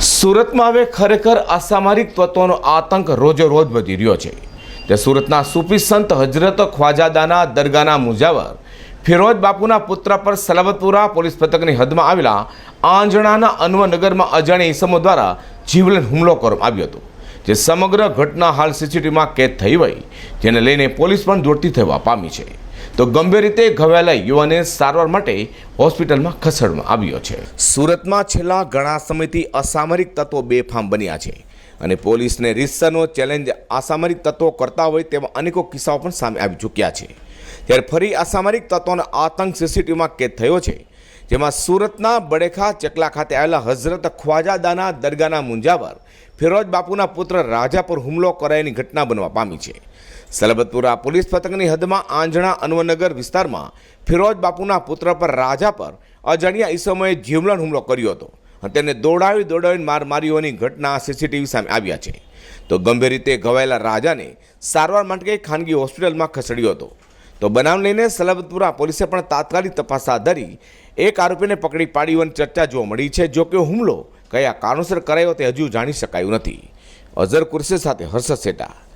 સુરતમાં હવે ખરેખર અસામરિક તત્વોનો આતંક રોજે રોજ વધી રહ્યો છે. તે સુરતના સૂફી સંત હજરત ખ્વાજાદાના દરગાના મુજાવર, ફિરોજ બાપુના પુત્ર પર સલાબતપુરા પોલીસ પથકની હદમાં આવેલા આંજણાના અન્વનગરમાં અજાણ્યા ઈસમો દ્વારા જીવલેણ હુમલો કરવામાં આવ્યો હતો. જે સમગ્ર ઘટના હાલ સીસીટીવીમાં કેદ થઈ હોય જેને લઈને પોલીસ પણ દોડતી થવા પામી છે. તો ગંભીર રીતે ઘવાયેલા યુવાને સારવાર માટે હોસ્પિટલમાં ખસેડવામાં આવ્યો છે. સુરતમાં છેલ્લા ઘણા સમયથી અસામરિક તત્વો બેફામ બન્યા છે અને પોલીસને રીતસરનો ચેલેન્જ અસામરિક તત્વો કરતા હોય તેવા અનેકો કિસ્સાઓ પણ સામે આવી ચૂક્યા છે. ત્યારે ફરી અસામરિક તત્વોનો આતંક સીસીટીવીમાં કેદ થયો છે જેમાં સુરતના બડેખા ચકલા ખાતે આવેલા હઝરત ખ્વાજાદાના દરગાહના મુંજાવર, ફિરોજ બાપુના પુત્ર રાજા પર હુમલો કરાયાની ઘટના બનવા પામી છે. સલબતપુરા પોલીસ પથકની હદમાં આંજણા અન્વનગર વિસ્તારમાં ફિરોજ બાપુના પુત્ર પર રાજા પર અજાણ્યા ઈસમોએ જીવલણ હુમલો કર્યો હતો અને તેને દોડાવી દોડાવીને માર મારીઓની ઘટના સીસીટીવી સામે આવ્યા છે. તો ગંભીર રીતે ઘવાયેલા રાજાને સારવાર માટે ખાનગી હોસ્પિટલમાં ખસેડ્યો હતો. તો બનાવ લઈને સલાબતપુરા પોલીસે પણ તાત્કાલિક તપાસ હાથ ધરી. એક આરોપીને પકડી પાડી હોવાની ચર્ચા જોવા મળી છે. જો કે હુમલો કયા કારણોસર કરાયો તે હજુ જાણી શકાયું નથી. અઝર કુરશી સાથે હર્ષદ સેટા.